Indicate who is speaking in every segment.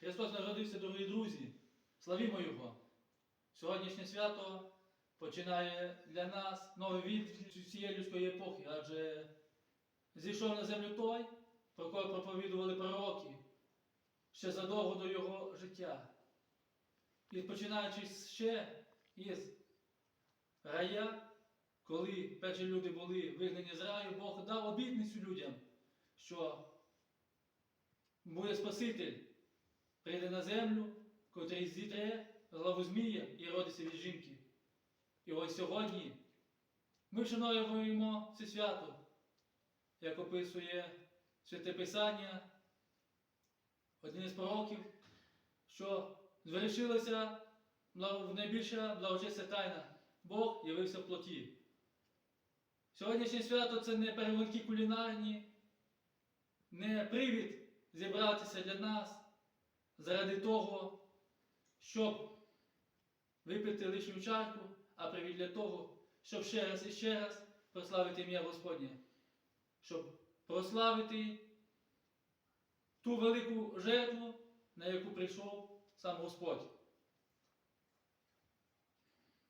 Speaker 1: Христос народився, дорогі друзі. Славімо Його! Сьогоднішнє свято починає для нас новий від цієї людської епохи, адже зійшов на землю той, про кого проповідували пророки ще задовго до його життя. І починаючи ще із рая, коли перші люди були вигнані з раю, Бог дав обітницю людям, що буде Спаситель, прийде на землю, котрий зітре главу Змія і родиться від жінки. І ось сьогодні ми вшановуємо це свято, як описує Святе Писання, один із пророків, що звершилася найбільша благочестя тайна. Бог явився в плоті. Сьогоднішнє свято це не перегонки кулінарні, не привід зібратися для нас заради того, щоб випити лишню чарку, а привід для того, щоб ще раз і ще раз прославити ім'я Господнє, щоб прославити ту велику жертву, на яку прийшов сам Господь.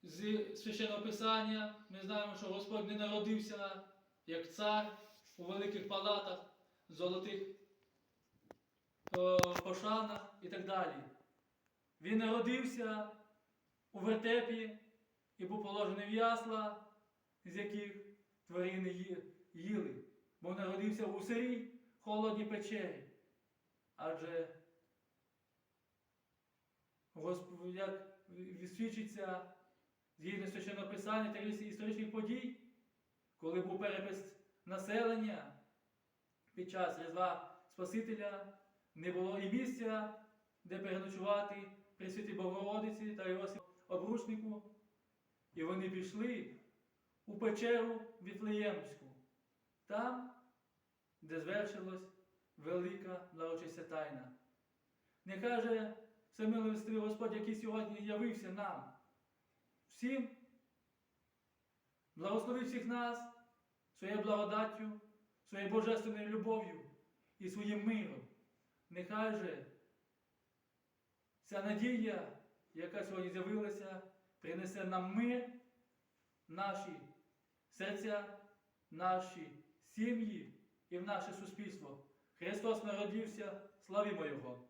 Speaker 1: З священного Писання ми знаємо, що Господь не народився як цар у великих палатах, золотих пошанах і так далі. Він народився у вертепі і був положений в ясла, з яких тварини їли, бо народився у сирій холодній печері. Адже як свідчиться згідно священного писання та історичних подій, коли був перепис населення під час Різдва Спасителя, не було і місця, де переночувати при святій Богородиці та Йосиф обручнику. І вони пішли у печеру Віфлеємську, там, де звершилась велика благочестя тайна. Не каже всемилостивий Господь, який сьогодні явився нам. Всім благослови всіх нас своєю благодаттю, своєю божественною любов'ю і своїм миром. Нехай же ця надія, яка сьогодні з'явилася, принесе нам мир, наші серця, наші сім'ї і в наше суспільство. Христос народився, славімо Його!